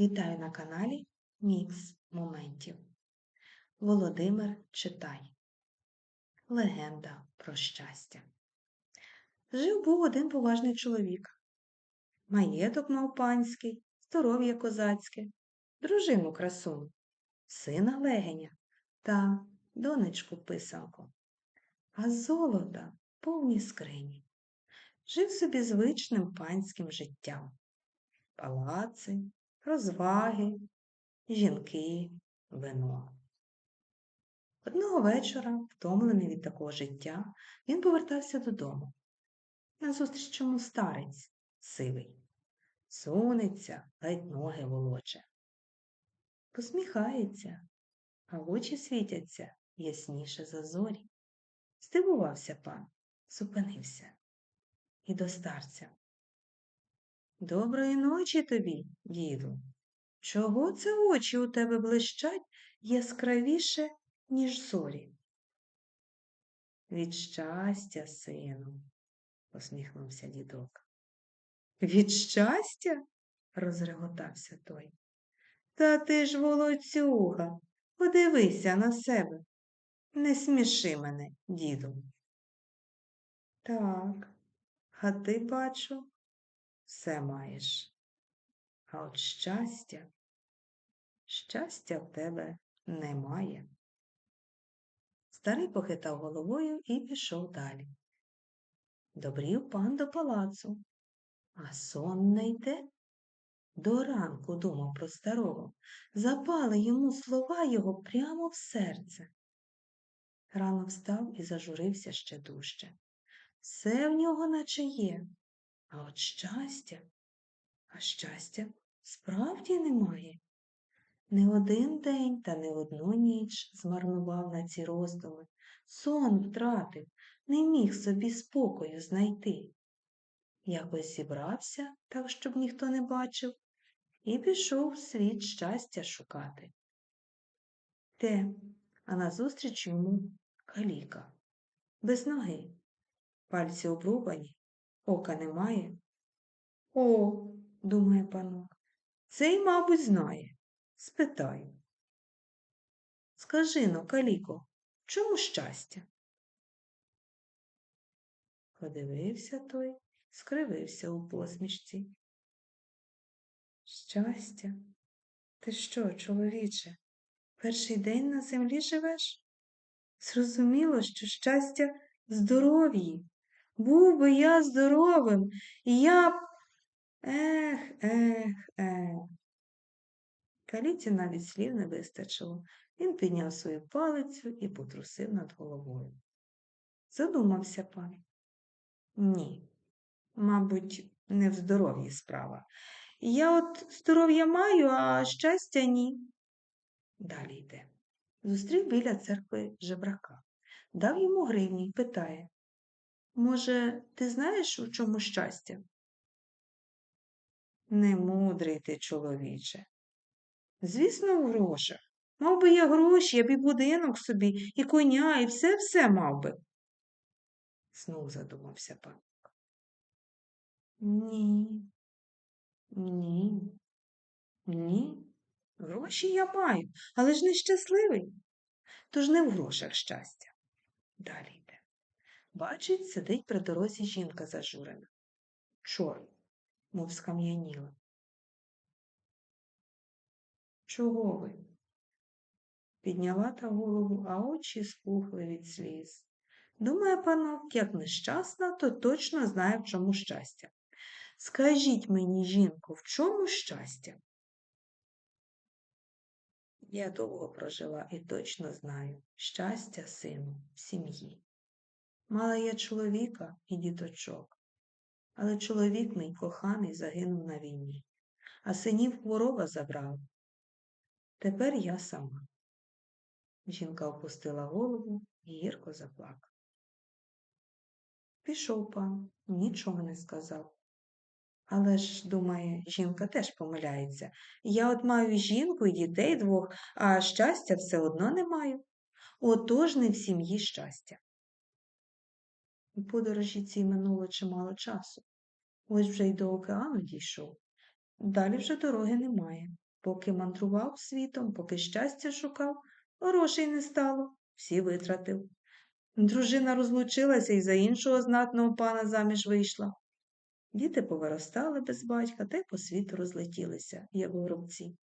Вітаю на каналі Мікс Моментів. Володимир читай. Легенда про щастя. Жив був один поважний чоловік. Маєток мав панський, здоров'я козацьке, дружину красуну, сина легеня та донечку писанку, а золота повні скрині. Жив собі звичним панським життям. Палаци, розваги, жінки, вино. Одного вечора, втомлений від такого життя, він повертався додому. Назустріч йому старець сивий, сунеться, ледь ноги волоче. Посміхається, а очі світяться ясніше за зорі. Здивувався пан, зупинився і до старця. Доброї ночі тобі, діду. Чого це очі у тебе блищать яскравіше, ніж зорі? Від щастя, сину, посміхнувся дідок. Від щастя? розреготався той. Та ти ж волоцюга, подивися на себе. Не сміши мене, діду. Так, а ти, бачу, все маєш. А от щастя, щастя в тебе немає. Старий похитав головою і пішов далі. Добрів пан до палацу, а сон не йде. До ранку думав про старого, запали йому слова його прямо в серце. Рано встав і зажурився ще дужче. Все в нього наче є, а от щастя, а щастя справді немає. Не один день та не одну ніч змарнував на ці роздуми, сон втратив, не міг собі спокою знайти. Якось зібрався, так, щоб ніхто не бачив, і пішов світ щастя шукати. Те, а назустріч йому каліка, без ноги, пальці обрубані, ока немає. О, думає панок, цей, мабуть, знає. Спитаю. Скажи но, каліко, чому щастя? Подивився той, скривився у посмішці. Щастя? Ти що, чоловіче, перший день на землі живеш? Зрозуміло, що щастя здоров'ї. Був би я здоровим, і я б. Ех, ех, ех. Каліті навіть слів не вистачило. Він підняв свою палицю і потрусив над головою. Задумався пан. Ні, мабуть, не в здоров'ї справа. Я от здоров'я маю, а щастя ні. Далі йде. Зустрів біля церкви жебрака, дав йому гривні й питає Може, ти знаєш, у чому щастя? Не мудрий ти, чоловіче. Звісно, в грошах. Мав би я гроші, я б і будинок собі, і коня, і все-все мав би. Знов задумався пан. Ні, ні, ні. Гроші я маю, але ж не щасливий. Тож не в грошах щастя. Далі. Бачить, сидить при дорозі жінка зажурена. Чорт, мов скам'яніла. Чого ви? Підняла та голову, а очі спухли від сліз. Думає панок, як нещасна, то точно знає, в чому щастя. Скажіть мені, жінко, в чому щастя? Я довго прожила і точно знаю щастя, сину, в сім'ї. Мала я чоловіка і діточок, але чоловік мій коханий загинув на війні, а синів хвороба забрала. Тепер я сама. Жінка опустила голову і гірко заплакала. Пішов пан, нічого не сказав. Але ж, думає, жінка теж помиляється. Я от маю жінку і дітей двох, а щастя все одно не маю. Отож не в сім'ї щастя. У подорожі цій минуло чимало часу. Ось вже й до океану дійшов. Далі вже дороги немає. Поки мандрував світом, поки щастя шукав, грошей не стало, всі витратив. Дружина розлучилася і за іншого знатного пана заміж вийшла. Діти повиростали без батька та й по світу розлетілися, як горобці.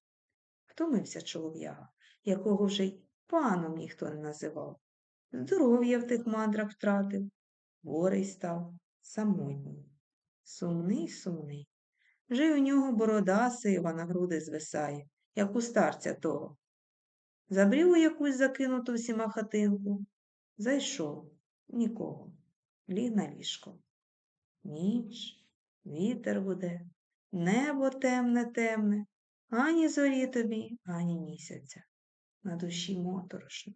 Втомився чолов'яга, якого вже й паном ніхто не називав. Здоров'я в тих мандрах втратив, хворий став, самотній, сумний, сумний. Вже у нього борода сива на груди звисає, як у старця того. Забрів у якусь закинуту всіма хатинку, зайшов нікого, ліг на ліжко. Ніч, вітер буде, небо темне, темне, ані зорі тобі, ані місяця. На душі моторошно.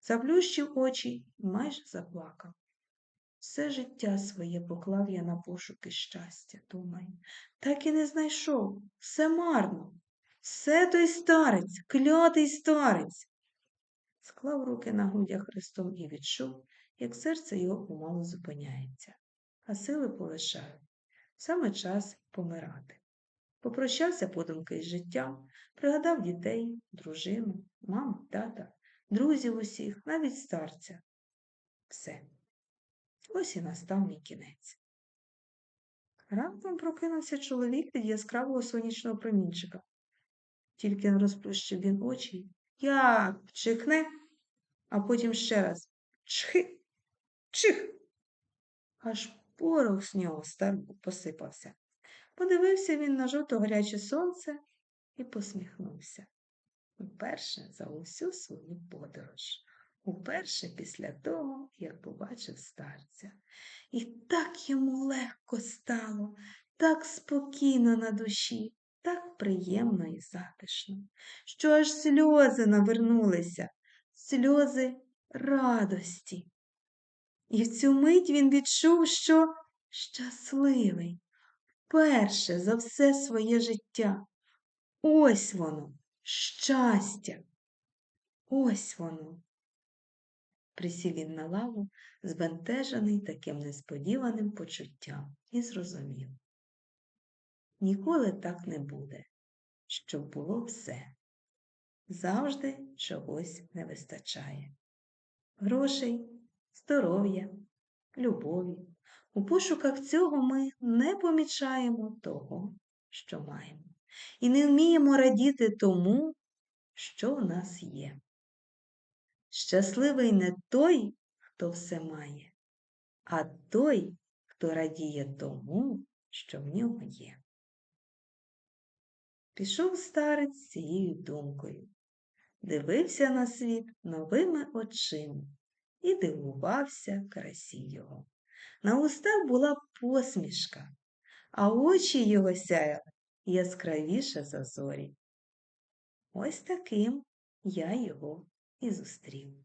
Заплющив очі і майже заплакав. Все життя своє поклав я на пошуки щастя, думаю. Так і не знайшов. Все марно. Все той старець, клятий старець. Склав руки на грудях Христом і відчув, як серце його помалу зупиняється, а сили полишають. Саме час помирати. Попрощався подумки із життям, пригадав дітей, дружину, маму, тата, друзів усіх, навіть старця. Все. Ось і настав мій кінець. Раптом прокинувся чоловік від яскравого сонячного промінчика. Тільки розплющив він очі, як чихне, а потім ще раз чхи, чих. Аж порох з нього старбу посипався. Подивився він на жовто гаряче сонце і посміхнувся. Вперше за усю свою подорож. Уперше після того, як побачив старця. І так йому легко стало, так спокійно на душі, так приємно і затишно, що аж сльози навернулися, сльози радості. І в цю мить він відчув, що щасливий, вперше за все своє життя. Ось воно, щастя, ось воно. Присів він на лаву, збентежений таким несподіваним почуттям, і зрозумів. Ніколи так не буде, щоб було все. Завжди чогось не вистачає. Грошей, здоров'я, любові. У пошуках цього ми не помічаємо того, що маємо, і не вміємо радіти тому, що в нас є. Щасливий не той, хто все має, а той, хто радіє тому, що в нього є. Пішов старець з цією думкою, дивився на світ новими очима і дивувався красі його. На устах була посмішка, а очі його сяяли яскравіше за зорі. Ось таким я його і зустрів.